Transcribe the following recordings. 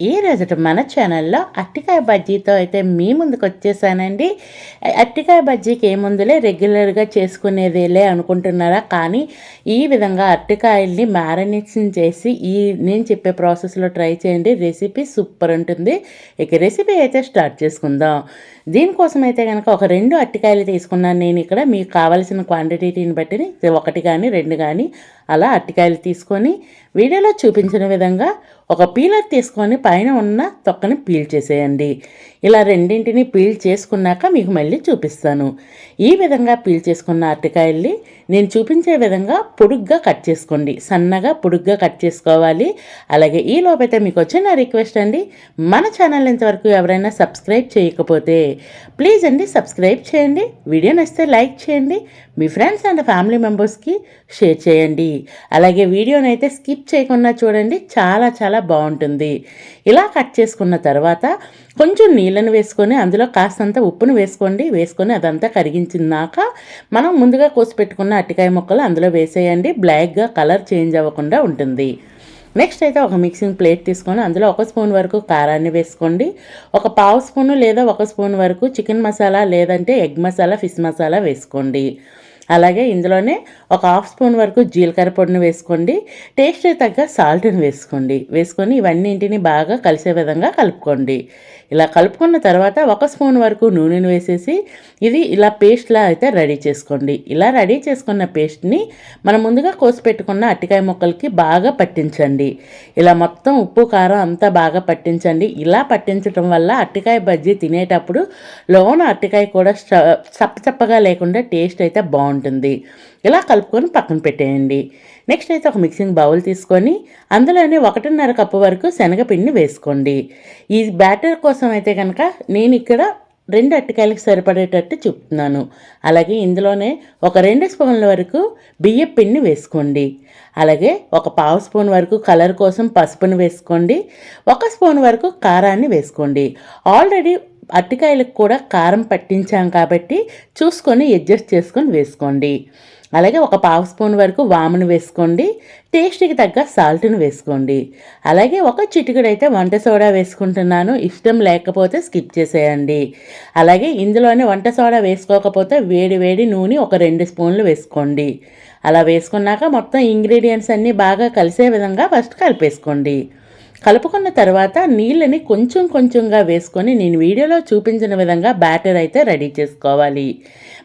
ఈ రోజు మన ఛానల్లో అట్టికాయ బజ్జీతో అయితే మీ ముందుకు వచ్చేసానండి. అట్టికాయ బజ్జీకి ఏముందులే రెగ్యులర్గా చేసుకునేదేలే అనుకుంటున్నారా? కానీ ఈ విధంగా అట్టికాయల్ని మ్యారినేషన్ చేసి ఈ నేను చెప్పే ప్రాసెస్లో ట్రై చేయండి. రెసిపీ సూపర్ ఉంటుంది. ఇక రెసిపీ అయితే స్టార్ట్ చేసుకుందాం. దీనికోసం అయితే కనుక ఒక రెండు అట్టికాయలు తీసుకున్నాను నేను ఇక్కడ. మీకు కావలసిన క్వాంటిటీని బట్టి ఒకటి కానీ రెండు కానీ అలా అట్టికాయలు తీసుకొని వీడియోలో చూపించిన విధంగా ఒక పీలర్ తీసుకొని పైన ఉన్న తొక్కని పీల్ చేసేయండి. ఇలా రెండింటిని పీల్ చేసుకున్నాక మీకు మళ్ళీ చూపిస్తాను. ఈ విధంగా పీల్ చేసుకున్న అరటికాయల్ని నేను చూపించే విధంగా పొడుగ్గా కట్ చేసుకోండి. సన్నగా పొడుగ్గా కట్ చేసుకోవాలి. అలాగే ఈ లోపైతే మీకు వచ్చిన రిక్వెస్ట్ అండి. మన ఛానల్ ఇంతవరకు ఎవరైనా సబ్స్క్రైబ్ చేయకపోతే ప్లీజ్ అండి సబ్స్క్రైబ్ చేయండి. వీడియో నచ్చితే లైక్ చేయండి. మీ ఫ్రెండ్స్ అండ్ ఫ్యామిలీ మెంబర్స్కి షేర్ చేయండి. అలాగే వీడియోని అయితే స్కిప్ చేయకుండా చూడండి. చాలా చాలా బాగుంటుంది. ఇలా కట్ చేసుకున్న తర్వాత కొంచెం నీళ్ళను వేసుకొని అందులో కాస్తంత ఉప్పును వేసుకోండి. వేసుకొని అదంతా కరిగించినాక మనం ముందుగా కోసి పెట్టుకున్న అట్టికాయ ముక్కలు అందులో వేసేయండి. బ్లాక్గా కలర్ చేంజ్ అవ్వకుండా ఉంటుంది. నెక్స్ట్ అయితే ఒక మిక్సింగ్ ప్లేట్ తీసుకొని అందులో ఒక స్పూన్ వరకు కారాన్ని వేసుకోండి. ఒక పావు స్పూను లేదా ఒక స్పూన్ వరకు చికెన్ మసాలా లేదంటే ఎగ్ మసాలా ఫిష్ మసాలా వేసుకోండి. అలాగే ఇందులోనే ఒక హాఫ్ స్పూన్ వరకు జీలకర్ర పొడిని వేసుకోండి. టేస్ట్ తగ్గ సాల్ట్ని వేసుకోండి. వేసుకొని ఇవన్నింటిని బాగా కలిసే విధంగా కలుపుకోండి. ఇలా కలుపుకున్న తర్వాత ఒక స్పూన్ వరకు నూనెను వేసేసి ఇది ఇలా పేస్ట్లా అయితే రెడీ చేసుకోండి. ఇలా రెడీ చేసుకున్న పేస్ట్ని మనం ముందుగా కోసి పెట్టుకున్న అట్టికాయ ముక్కలకి బాగా పట్టించండి. ఇలా మొత్తం ఉప్పు కారం అంతా బాగా పట్టించండి. ఇలా పట్టించడం వల్ల అట్టికాయ బజ్జీ తినేటప్పుడు లోన అట్టికాయ కూడా చప్పచప్పగా లేకుండా టేస్ట్ అయితే బాగుంటుంది. ఇలా కలుపుకొని పక్కన పెట్టేయండి. నెక్స్ట్ అయితే ఒక మిక్సింగ్ బౌల్ తీసుకొని అందులోనే ఒకటిన్నర కప్పు వరకు శనగపిండిని వేసుకోండి. ఈ బ్యాటర్ కోసం అయితే కనుక నేను ఇక్కడ రెండు అట్టకాయలకు సరిపడేటట్టు చెప్తున్నాను. అలాగే ఇందులోనే ఒక రెండు స్పూన్ల వరకు బియ్యం పిండిని వేసుకోండి. అలాగే ఒక పావు స్పూన్ వరకు కలర్ కోసం పసుపుని వేసుకోండి. ఒక స్పూన్ వరకు కారాన్ని వేసుకోండి. ఆల్రెడీ అరటికాయలకు కూడా కారం పట్టించాం కాబట్టి చూసుకొని అడ్జస్ట్ చేసుకొని వేసుకోండి. అలాగే ఒక పావు స్పూన్ వరకు వామును వేసుకోండి. టేస్ట్కి తగ్గ సాల్ట్ను వేసుకోండి. అలాగే ఒక చిటికడైతే వంట సోడా వేసుకుంటున్నాను. ఇష్టం లేకపోతే స్కిప్ చేసేయండి. అలాగే ఇందులోనే వంట సోడా వేసుకోకపోతే వేడి వేడి నూనె ఒక రెండు స్పూన్లు వేసుకోండి. అలా వేసుకున్నాక మొత్తం ఇంగ్రీడియంట్స్ అన్నీ బాగా కలిసే విధంగా ఫస్ట్ కలిపేసుకోండి. కలుపుకున్న తర్వాత నీళ్ళని కొంచెం కొంచెంగా వేసుకొని నేను వీడియోలో చూపించిన విధంగా బ్యాటర్ అయితే రెడీ చేసుకోవాలి.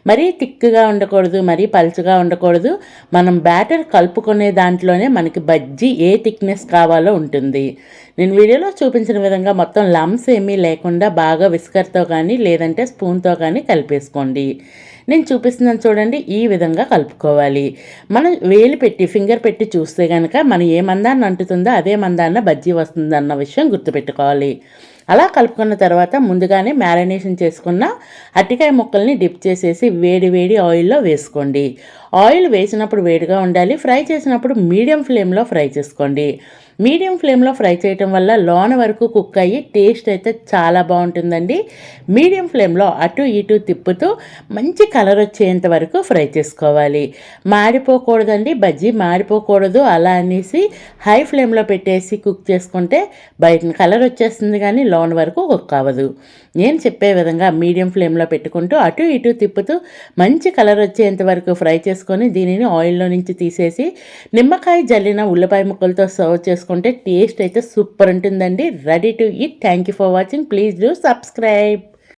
మరీ థిక్గా ఉండకూడదు మరీ పలుచగా ఉండకూడదు. మనం బ్యాటర్ కలుపుకునే దాంట్లోనే మనకి బజ్జీ ఏ థిక్నెస్ కావాలో ఉంటుంది. నేను వీడియోలో చూపించిన విధంగా మొత్తం లమ్స్ ఏమీ లేకుండా బాగా విస్కర్తో కానీ లేదంటే స్పూన్తో కానీ కలిపేసుకోండి. నేను చూపిస్తున్నాను చూడండి ఈ విధంగా కలుపుకోవాలి. మనం వేలు పెట్టి ఫింగర్ పెట్టి చూస్తే కనుక మనం ఏ మందాన్ని అంటుతుందో అదే మందాన్న బజ్జీ వస్తుంది అన్న విషయం గుర్తుపెట్టుకోవాలి. అలా కలుపుకున్న తర్వాత ముందుగానే మ్యారినేషన్ చేసుకున్న అట్టికాయ ముక్కల్ని డిప్ చేసేసి వేడి వేడి ఆయిల్లో వేసుకోండి. ఆయిల్ వేసినప్పుడు వేడిగా ఉండాలి ఫ్రై చేసినప్పుడు మీడియం ఫ్లేమ్లో ఫ్రై చేసుకోండి. మీడియం ఫ్లేమ్లో ఫ్రై చేయటం వల్ల లోన వరకు కుక్ అయ్యి టేస్ట్ అయితే చాలా బాగుంటుందండి. మీడియం ఫ్లేమ్లో అటు ఇటు తిప్పుతూ మంచి కలర్ వచ్చేంత వరకు ఫ్రై చేసుకోవాలి. మాడిపోకూడదండి బజ్జీ మాడిపోకూడదు అలా అనేసి హై ఫ్లేమ్లో పెట్టేసి కుక్ చేసుకుంటే బయట కలర్ వచ్చేస్తుంది కానీ లోన్ వరకు కుక్ అవ్వదు. నేను చెప్పే విధంగా మీడియం ఫ్లేమ్లో పెట్టుకుంటూ అటు ఇటు తిప్పుతూ మంచి కలర్ వచ్చేంత వరకు ఫ్రై చేసుకొని దీనిని ఆయిల్లో నుంచి తీసేసి నిమ్మకాయ జల్లిన ఉల్లిపాయ ముక్కలతో సర్వ్ చేసుకుంటే టేస్ట్ అయితే సూపర్ ఉంటుందండి. Ready to eat thank you for watching please do subscribe